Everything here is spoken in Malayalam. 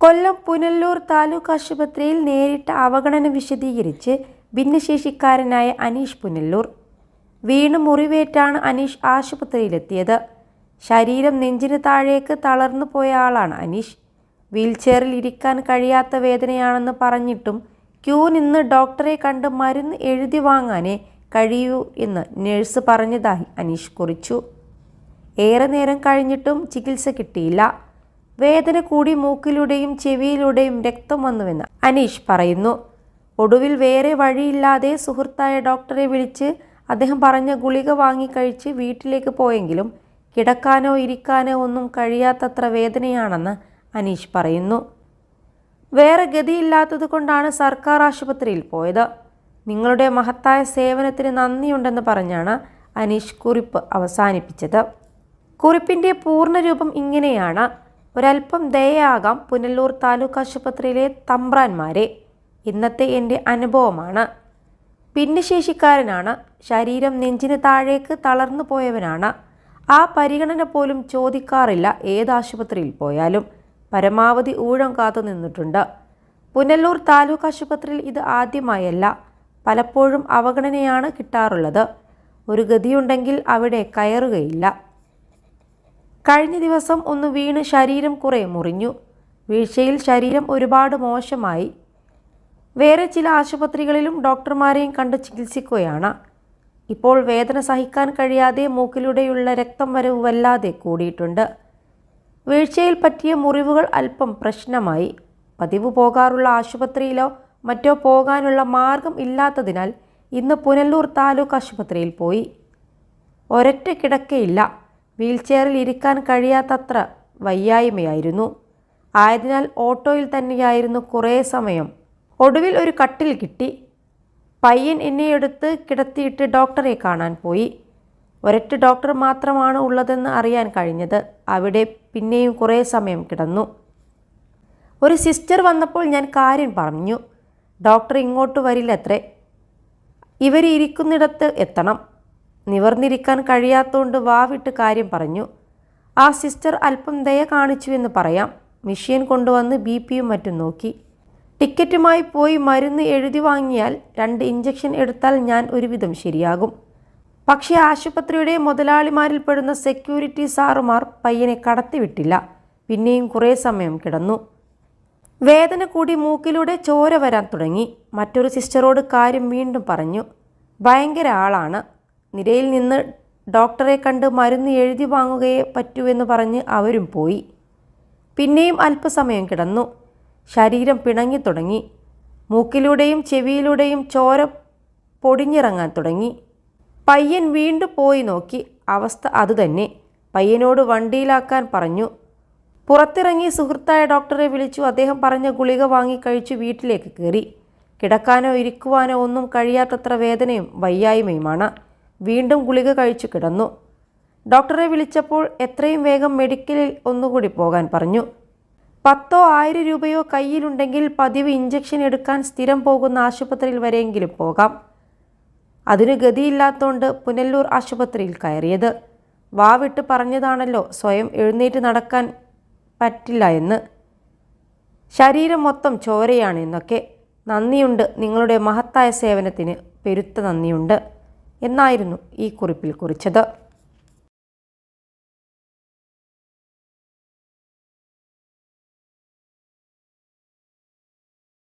കൊല്ലം പുനല്ലൂർ താലൂക്ക് ആശുപത്രിയിൽ നേരിട്ട അവഗണന വിശദീകരിച്ച് ഭിന്നശേഷിക്കാരനായ അനീഷ് പുനല്ലൂർ. വീണ് മുറിവേറ്റാണ് അനീഷ് ആശുപത്രിയിലെത്തിയത്. ശരീരം നെഞ്ചിന് താഴേക്ക് തളർന്നു പോയ ആളാണ് അനീഷ്. വീൽചെയറിൽ ഇരിക്കാൻ കഴിയാത്ത വേദനയാണെന്ന് പറഞ്ഞിട്ടും ക്യൂ നിന്ന് ഡോക്ടറെ കണ്ട് മരുന്ന് എഴുതി വാങ്ങാനേ കഴിയൂ എന്ന് നഴ്സ് പറഞ്ഞതായി അനീഷ് കുറിച്ചു. ഏറെ നേരം കഴിഞ്ഞിട്ടും ചികിത്സ കിട്ടിയില്ല. വേദന കൂടി മൂക്കിലൂടെയും ചെവിയിലൂടെയും രക്തം വന്നുവെന്ന് അനീഷ് പറയുന്നു. ഒടുവിൽ വേറെ വഴിയില്ലാതെ സുഹൃത്തായ ഡോക്ടറെ വിളിച്ച് അദ്ദേഹം പറഞ്ഞ ഗുളിക വാങ്ങിക്കഴിച്ച് വീട്ടിലേക്ക് പോയെങ്കിലും കിടക്കാനോ ഇരിക്കാനോ ഒന്നും കഴിയാത്തത്ര വേദനയാണെന്ന് അനീഷ് പറയുന്നു. വേറെ ഗതിയില്ലാത്തത് കൊണ്ടാണ് സർക്കാർ ആശുപത്രിയിൽ പോയത്. നിങ്ങളുടെ മഹത്തായ സേവനത്തിന് നന്ദിയുണ്ടെന്ന് പറഞ്ഞാണ് അനീഷ് കുറിപ്പ് അവസാനിപ്പിച്ചത്. കുറിപ്പിന്റെ പൂർണരൂപം ഇങ്ങനെയാണ്. ഒരൽപ്പം ദയയാകാം പുനലൂർ താലൂക്ക് ആശുപത്രിയിലെ തമ്പ്രാന്മാരെ. ഇന്നത്തെ എന്റെ അനുഭവമാണ്. ഭിന്നശേഷിക്കാരനാണ്. ശരീരം നെഞ്ചിന് താഴേക്ക് തളർന്നു പോയവനാണ്. ആ പരിഗണന പോലും ചോദിക്കാറില്ല ഏത് ആശുപത്രിയിൽ പോയാലും. പരമാവധി ഊഴം കാത്തു നിന്നിട്ടുണ്ട്. പുനലൂർ താലൂക്ക് ആശുപത്രിയിൽ ഇത് ആദ്യമായല്ല. പലപ്പോഴും അവഗണനയാണ് കിട്ടാറുള്ളത്. ഒരു ഗതിയുണ്ടെങ്കിൽ അവിടെ കയറുകയില്ല. കഴിഞ്ഞ ദിവസം ഒന്ന് വീണ് ശരീരം കുറേ മുറിഞ്ഞു. വീഴ്ചയിൽ ശരീരം ഒരുപാട് മോശമായി. വേറെ ചില ആശുപത്രികളിലും ഡോക്ടർമാരെയും കണ്ട് ചികിത്സിക്കുകയാണ്. ഇപ്പോൾ വേദന സഹിക്കാൻ കഴിയാതെ മൂക്കിലൂടെയുള്ള രക്തം വരവ് വല്ലാതെ കൂടിയിട്ടുണ്ട്. വീഴ്ചയിൽ പറ്റിയ മുറിവുകൾ അല്പം പ്രശ്നമായി. പതിവ് പോകാറുള്ള ആശുപത്രിയിലോ മറ്റോ പോകാനുള്ള മാർഗം ഇല്ലാത്തതിനാൽ ഇന്ന് പുനലൂർ താലൂക്ക് ആശുപത്രിയിൽ പോയി. ഒരൊറ്റ കിടക്കയില്ല. വീൽചെയറിൽ ഇരിക്കാൻ കഴിയാത്തത്ര വയ്യായ്മയായിരുന്നു. ആയതിനാൽ ഓട്ടോയിൽ തന്നെയായിരുന്നു കുറേ സമയം. ഒടുവിൽ ഒരു കട്ടിൽ കിട്ടി. പയ്യൻ എന്നെ എടുത്ത് കിടത്തിയിട്ട് ഡോക്ടറെ കാണാൻ പോയി. ഒരൊറ്റ ഡോക്ടർ മാത്രമാണ് ഉള്ളതെന്ന് അറിയാൻ കഴിഞ്ഞത്. അവിടെ പിന്നെയും കുറേ സമയം കിടന്നു. ഒരു സിസ്റ്റർ വന്നപ്പോൾ ഞാൻ കാര്യം പറഞ്ഞു. ഡോക്ടർ ഇങ്ങോട്ട് വരില്ലത്രേ. ഇവരിരിക്കുന്നിടത്ത് എത്തണം. നിവർന്നിരിക്കാൻ കഴിയാത്തതുകൊണ്ട് വാവിട്ട് കാര്യം പറഞ്ഞു. ആ സിസ്റ്റർ അല്പം ദയ കാണിച്ചു എന്ന് പറയാം. മിഷ്യൻ കൊണ്ടുവന്ന് ബി പിയും മറ്റും നോക്കി. ടിക്കറ്റുമായി പോയി മരുന്ന് എഴുതി വാങ്ങിയാൽ രണ്ട് ഇഞ്ചക്ഷൻ എടുത്താൽ ഞാൻ ഒരുവിധം ശരിയാകും. പക്ഷേ ആശുപത്രിയുടെ മുതലാളിമാരിൽപ്പെടുന്ന സെക്യൂരിറ്റി സാറുമാർ പയ്യനെ കടത്തിവിട്ടില്ല. പിന്നെയും കുറേ സമയം കിടന്നു. വേദന കൂടി മൂക്കിലൂടെ ചോര വരാൻ തുടങ്ങി. മറ്റൊരു സിസ്റ്ററോട് കാര്യം വീണ്ടും പറഞ്ഞു. ഭയങ്കര ആളാണ്. നിരയിൽ നിന്ന് ഡോക്ടറെ കണ്ട് മരുന്ന് എഴുതി വാങ്ങുകയേ പറ്റൂവെന്ന് പറഞ്ഞ് അവരും പോയി. പിന്നെയും അല്പസമയം കിടന്നു. ശരീരം പിണങ്ങി തുടങ്ങി. മൂക്കിലൂടെയും ചെവിയിലൂടെയും ചോര പൊടിഞ്ഞിറങ്ങാൻ തുടങ്ങി. പയ്യൻ വീണ്ടും പോയി നോക്കി. അവസ്ഥ അതുതന്നെ. പയ്യനോട് വണ്ടിയിലാക്കാൻ പറഞ്ഞു. പുറത്തിറങ്ങി സുഹൃത്തായ ഡോക്ടറെ വിളിച്ചു. അദ്ദേഹം പറഞ്ഞ ഗുളിക വാങ്ങി കഴിച്ചു വീട്ടിലേക്ക് കയറി. കിടക്കാനോ ഇരിക്കുവാനോ ഒന്നും കഴിയാത്തത്ര വേദനയും വയ്യായ്മയുമാണ്. വീണ്ടും ഗുളിക കഴിച്ചു കിടന്നു. ഡോക്ടറെ വിളിച്ചപ്പോൾ എത്രയും വേഗം മെഡിക്കലിൽ ഒന്നുകൂടി പോകാൻ പറഞ്ഞു. പത്തോ ആയിരം രൂപയോ കയ്യിലുണ്ടെങ്കിൽ പതിവ് ഇഞ്ചക്ഷൻ എടുക്കാൻ സ്ഥിരം പോകുന്ന ആശുപത്രിയിൽ വരെയെങ്കിലും പോകാം. അതിന് ഗതിയില്ലാത്തോണ്ട് പുനല്ലൂർ ആശുപത്രിയിൽ കയറിയത്. വാവിട്ട് പറഞ്ഞതാണല്ലോ സ്വയം എഴുന്നേറ്റ് നടക്കാൻ പറ്റില്ല എന്ന്. ശരീരം മൊത്തം ചോരയാണ് എന്നൊക്കെ. നന്ദിയുണ്ട് നിങ്ങളുടെ മഹത്തായ സേവനത്തിന്. പെരുത്ത നന്ദിയുണ്ട്. എന്നായിരുന്നു ഈ കുറിപ്പിൽ കുറിച്ചത്.